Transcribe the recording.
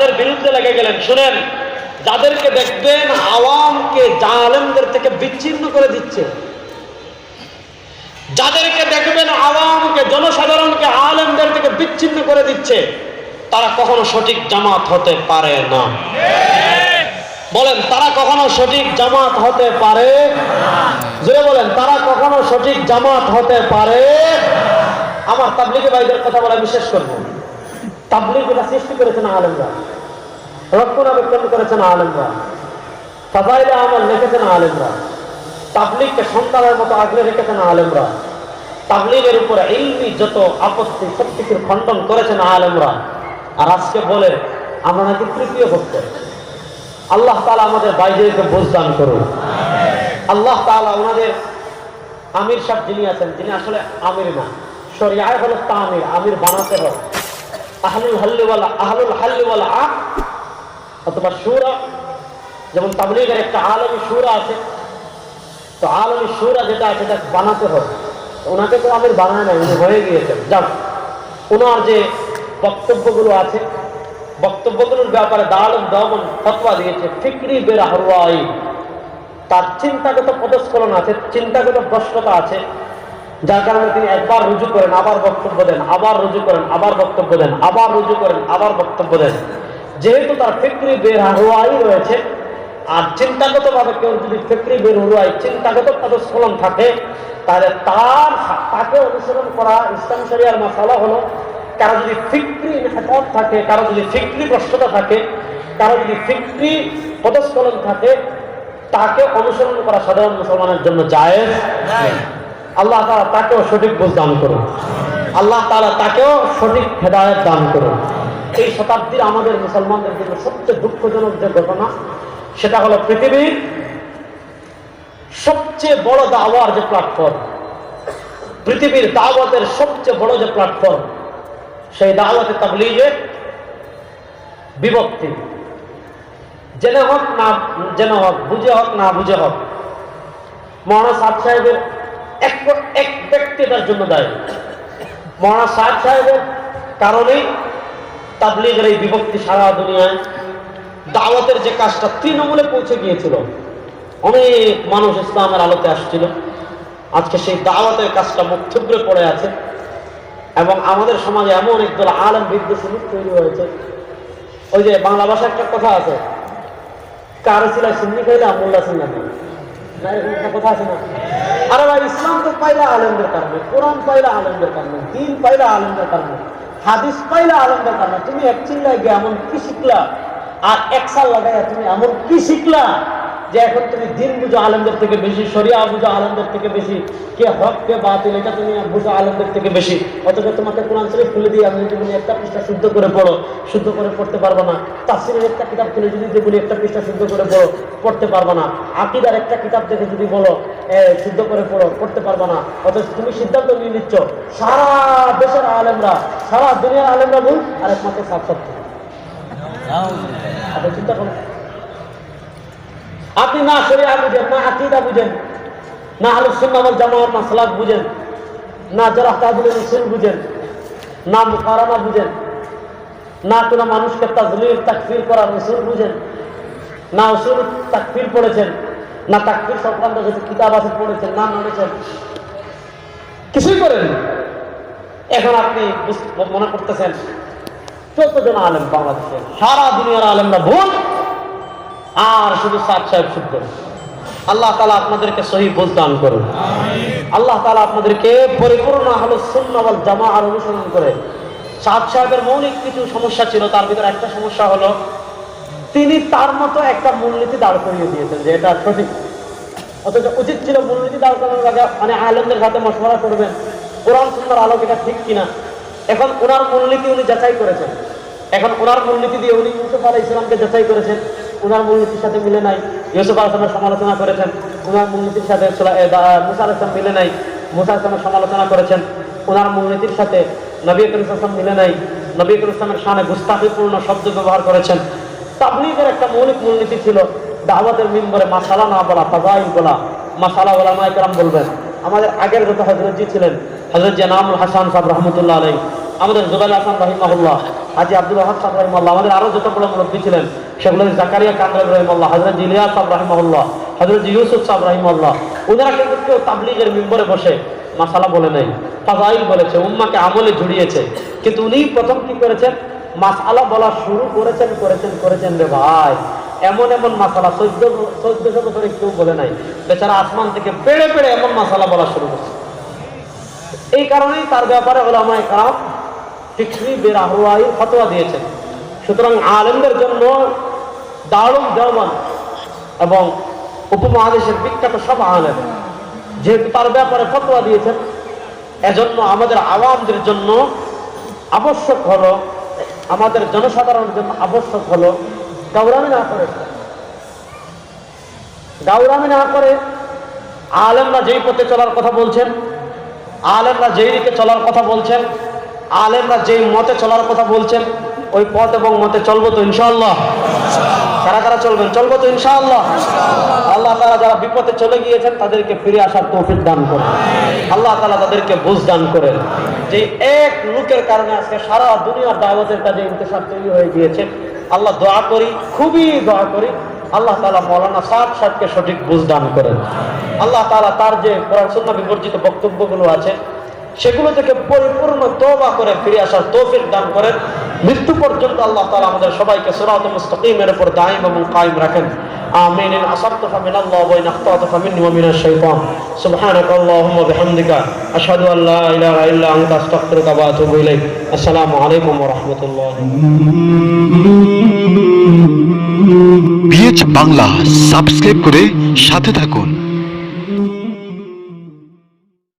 তাদের বিরুদ্ধে লেগে গেলেন, শুনেন, যাদেরকে দেখবেন আওয়ামকে জালেমদের থেকে বিচ্ছিন্ন করে দিচ্ছে, যাদেরকে দেখবেন আওয়ামকে, জনসাধারণকে আলেমদের থেকে বিচ্ছিন্ন করে দিচ্ছে, তারা কখনো সঠিক জামাত হতে পারে না। বলেন, তারা কখনো সঠিক জামাত হতে পারে জোরে বলেন, তারা কখনো সঠিক জামাত হতে পারে আমার তাবলিগে ভাইদের কথা বলে শেষ করব। তাবলিগ এটা সৃষ্টি করেছেন আলেমরা। রক্ষণাবেক্ষণ করেছেন আলেমরা। ফাজাইলে আমল লিখেছেন আলেমরা। তাবলিগকে সন্তানের মতো আগলে রেখেছেন আলেমরা। তাবলিগের উপরে ইলমি যত আপত্তি সব কিছুর খণ্ডন করেছেন আলেমরা। আর আজকে বলে, আমরা নাকি তৃতীয় ভক্ত আল্লাহ তালা আমাদের বাইরেকে বোঝদান করুন। আল্লাহ তালা ওনাদের আমির সাহেব যিনি আছেন, যিনি আসলে আমির না, শরিয়ায় হলো তামির আমির আমির বানাতে হবে। আহলুল হাল্লিওয়ালা আহলুল হাল্লিওয়ালা আহ অথবা সুরা যেমন তাবলিগের একটা আলমী সুরা আছে। তো আলমী সুরা যেটা আছে সেটা বানাতে হবে। ওনাকে তো আমির বানায় না উনি হয়ে গিয়েছেন। যাক ওনার যে বক্তব্যগুলো আছে, বক্তব্যগুলোর ব্যাপারে দারুণ দমন, ফতোয়া দিয়েছে, ফিক্রি বের হরওয়াই তার চিন্তাগত পদস্খলন আছে, চিন্তাগত ভ্রষ্টতা আছে। যার কারণে তিনি একবার রুজু করেন, আবার বক্তব্য দেন, আবার রুজু করেন, আবার বক্তব্য দেন, আবার রুজু করেন, আবার বক্তব্য দেন। যেহেতু তার ফিক্রি বের হওয়াই রয়েছে, আর চিন্তাগত ভাবে কেউ যদি ফিক্রি বের হওয়াই চিন্তাগত পদস্খলন থাকে, তাহলে তার তাকে অনুসরণ করা ইসলাম শরিয়ার মশালা হলো, কারও যদি ফিক্রি হেফাজত থাকে, কারও যদি ফিক্রি ভ্রষ্টতা থাকে, কারও যদি ফিক্রি পদস্খলন থাকে, তাকে অনুসরণ করা সাধারণ মুসলমানের জন্য জায়েজ। আল্লাহ তালা তাকেও সঠিক বুঝ দান করুন। আল্লাহ তালা তাকেও সঠিক হেদায়ত দান করুন। এই শতাব্দীর আমাদের মুসলমানদের জন্য সবচেয়ে দুঃখজনক যে ঘটনা, সেটা হলো পৃথিবীর সবচেয়ে বড় দাওয়ার যে প্ল্যাটফর্ম পৃথিবীর দাওয়াতের সবচেয়ে বড় যে প্ল্যাটফর্ম সেই দাওয়াতে তাবলিগে বিভক্তি। জেনে হোক না, জেনে হোক, বুঝে হোক না বুঝে হোক সাদ সাহেবের এক ব্যক্তি তার জন্য দায়ী। মহানা সাদ সাহেবের কারণেই তাবলিগের এই বিভক্তি সারা দুনিয়ায় দাওয়াতের যে কাজটা তৃণমূলে পৌঁছে গিয়েছিল, অনেক মানুষ ইসলামের আলোতে আসছিল। আজকে সেই দাওয়াতের কাজটা মুখ পড়ে আছে এবং আমাদের সমাজে এমন একদল আলম বিদ্বেষী তৈরি হয়েছে। ওই যে বাংলা ভাষা একটা কথা আছে, কারও ছিল সিন্নি খাইলে আমুল্লা সিন্না কথা আছে না? আরে ভাই, ইসলাম তো পাইলা আলমদের কারণে, কোরআন পাইলা আলমদের কারণে, দিন পাইলা আলমদের কারণে, হাদিস পাইলা আলমদের কারণে, তুমি এক চিল্লায় গিয়ে এমন কি শিখলা? আর এক সাল লাগাইয়া তুমি এমন কি শিখলা? যে এখন তুমি দিন বুঝো আলমদের থেকে বেশি, শরিয়া বুঝো আলমদের থেকে বেশি, কে হক, কে বাতিল, এটা তুমি বুঝো আলমদের থেকে বেশি। অথচ তোমাকে কোরআন শরীফ খুলে দিয়ে আমি যদি একটা পৃষ্ঠা শুদ্ধ করে পড়ো, শুদ্ধ করে পড়তে পারব না। তাসিরের একটা কিতাব খুলে যদি বলি, একটা পৃষ্ঠা শুদ্ধ করে পড়ো, পড়তে পারব না। আকিদার একটা কিতাব দেখে যদি বলো শুদ্ধ করে পড়ো, পড়তে পারব না। অথচ তুমি সিদ্ধান্ত নিয়ে নিচ্ছ, সারা দেশের আলেমরা, সারা দুনিয়ার আলেমরা ভুল আর একমাত্র সাত সত্য চিন্তা করুন আপনি না শরিয়া বুঝেন না আকিদা বুঝেন না আলু সুন্নামল জামাত না সালাদ বুঝেন না জরাহ তাহলে উসুল বুঝেন না মুকারানা বুঝেন না কোনো মানুষকে তাজলিল, তাকফির করার উসুল বুঝেন না উসুল তাকফির পড়েছেন না তাকফির সংক্রান্ত কিছু কিতাব আছে পড়েছেন না মানেছেন। কিছুই করেন এখন আপনি মনে করতেছেন, চোদ্দ জন আলেম বাংলাদেশে সারা দুনিয়ার আলেমরা ভুল। আর শুধু সাত সাহেব শুদ্ধ আল্লাহ তালা আপনাদেরকে সহি দান করুন। আল্লাহ তালা আপনাদেরকে পরিপূর্ণ হলো সুন্নবল জামা আর অনুসরণ করে। সাদ সাহেবের মৌলিক কিছু সমস্যা ছিল, তার ভিতরে একটা সমস্যা হলো, তিনি তার মতো একটা মূলনীতি দাঁড় করিয়ে দিয়েছেন যে এটা সঠিক। অথচ উচিত ছিল মূলনীতি দাঁড় করানোর আগে মানে আলেমদের সাথে মশওয়ারা করবেন। কোরআন সুন্দর আলোক এটা ঠিক কিনা? এখন ওনার মূলনীতি উনি যাচাই করেছেন। এখন ওনার মূলনীতি দিয়ে উনি ইউসুফ আলাই ইসলামকে যাচাই করেছেন। ওনার মূলনীতির সাথে মিলে নাই। ইউসুফ আলাইসলামের সমালোচনা করেছেন। ওনার মূলনীতির সাথে মুসা আলাইসলাম মিলে নাই। মুসা আলাইসলামের সমালোচনা করেছেন। ওনার মূলনীতির সাথে নবী ইসলাম মিলে নাই। নবী ইসলামের সামনে গুস্তাফিপূর্ণ শব্দ ব্যবহার করেছেন। তাবলিগের একটা মৌলিক মূলনীতি ছিল দাওয়াতের মিম্বরে মাসালা না বলা, ফাজাইল বলা। মাসালা বলা মাইকরাম বলবেন। আমাদের আগের যত হজরতজি ছিলেন। হজরত জানামুল হাসান সাহেব রহমতুল্লাহ আলাই আমাদের জুবাইল হাসান রহিমাহুল্লাহ, হাজি আব্দুল সাহেব রহিমাল্লাহ আমাদের আরও যত বড় মুরব্বী ছিলেন সেগুলো জাকারিয়া কান্দাল রহিমাল্লাহ হজরত ইলিয়া সাহেব রহিমাল্লাহ হজরত ইউসুফ সাহেব রহিমাল্লাহ ওনারা কিন্তু কেউ তাবলিগের মেম্বরে বসে মাসালা বলে নাই, ফাজাইল বলেছে, উম্মাকে আমলে জুড়িয়েছে। কিন্তু উনি প্রথম কি করেছেন? মাসালা বলা শুরু করেছেন করেছেন করেছেন রে ভাই। এমন এমন মাসালা, চোদ্দ চোদ্দশো বছরে কেউ বলে নাই। বেচারা আসমান থেকে পেড়ে পেড়ে এমন মাসালা বলা শুরু করছে। এই কারণেই তার ব্যাপারে ওলামায় কারাম ফিক্রি বেরাহুয়াই ফতোয়া দিয়েছেন। সুতরাং আলেমদের জন্য দারুম দেওয়ান এবং উপমহাদেশের বিখ্যাত সব আলেম। যেহেতু তার ব্যাপারে ফতোয়া দিয়েছেন, এজন্য আমাদের আওয়ামদের জন্য আবশ্যক হলো, আমাদের জনসাধারণের জন্য আবশ্যক হলো গাউরামি না করে। গাউরামি না করে আলেমরা যেই পথে চলার কথা বলছেন, আলেমরা যেই দিকে চলার কথা বলছেন, আলেমরা যেই মতে চলার কথা বলছেন, ওই পথ এবং মতে চলবো তো ইনশাআল্লাহ। কারা কারা চলবেন? চলবো তো ইনশাআল্লাহ। আল্লাহ তালা যারা বিপদে চলে গিয়েছেন, তাদেরকে ফিরে আসার তৌফিক দান করেন। আল্লাহ তালা তাদেরকে বুঝ দান করেন যে এক লোকের কারণে আজকে সারা দুনিয়ার দাওয়াতের কাজে ইন্তসার তৈরি হয়ে গিয়েছে। আল্লাহ দোয়া করি, খুবই দোয়া করি। আল্লাহ তালা মৌলানা সাদ সাহেবকে সঠিক বুঝ দান করেন। আল্লাহ তালা তার যে সুন্নাহ বিবর্জিত বক্তব্যগুলো আছে, সেগুলো থেকে পরিপূর্ণ তোবা করে ফিরে আসার তৌফিক দান করেন। মৃত্যু পর্যন্ত আল্লাহ তালা আমাদের সবাইকে সুরাত মুস্তাকিমের উপর দায়ম এবং কায়েম রাখেন آمين إن أصبت فمن الله وإن أخطأت فمني ومن الشيطان سبحانك اللهم وبحمدك أشهد أن لا إله إلا أنت أستغفرك وأتوب إليك السلام عليكم ورحمة الله পিএচ বাংলা সাবস্ক্রাইব করে সাথে থাকুন